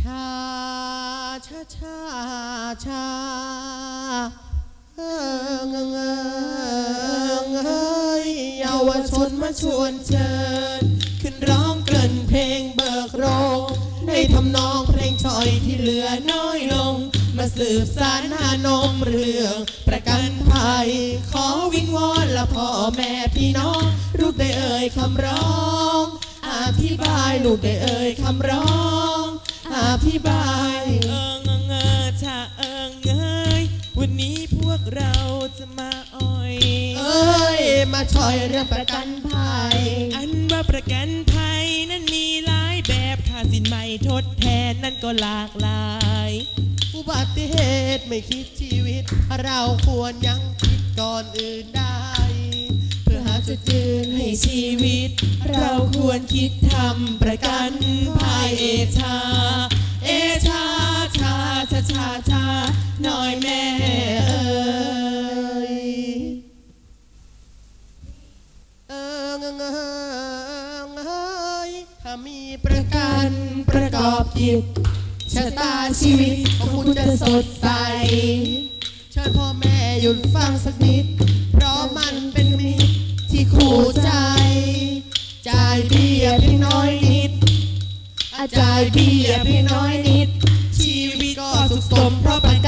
ชาชาชาชาเอิงเงเอิงเอ้ยเยาวชนมาชวนเชิญ ขึ้นร้องเกลิ่นเพลงเบิกโรงในทำนองเพลงชอยที่เหลือน้อยลง มาสืบสารหานมเรื่องประกันภัย ขอวิงวอนละพ่อแม่พี่น้องลูกได้เอ่ยคำร้อง อธิบายลูกได้เอ่ยคำร้อง ธิบายเอิงเอิงเอิงชาเอิงเอ้ยวันนี้พวกเราจะมาอ่อย เอ้ย มาช่อยเรื่องประกันภัย อันว่าประกันภัยนั้นมีหลายแบบค่าสินใหม่ทดแทนนั่นก็หลากหลาย อุบัติเหตุไม่คิดชีวิต เราควรยังคิดก่อนอื่นได้ เพื่อหาจุดยืนให้ให้ชีชีวิวิตตเราควรคิดทำประกันภัยเอชา ถ้ามีประกันประกอบกิจชะตาชีวิตของคุณจะสดใส เชิญพ่อแม่หยุดฟังสักนิด เพราะมันเป็นมิตรที่คู่ใจจ่ายเบี้ยเพียงน้อยนิดอาจ่ายเบี้ยเพียงน้อยนิด ชีวิตก็สุขสมเพราะประกันภัยเอชา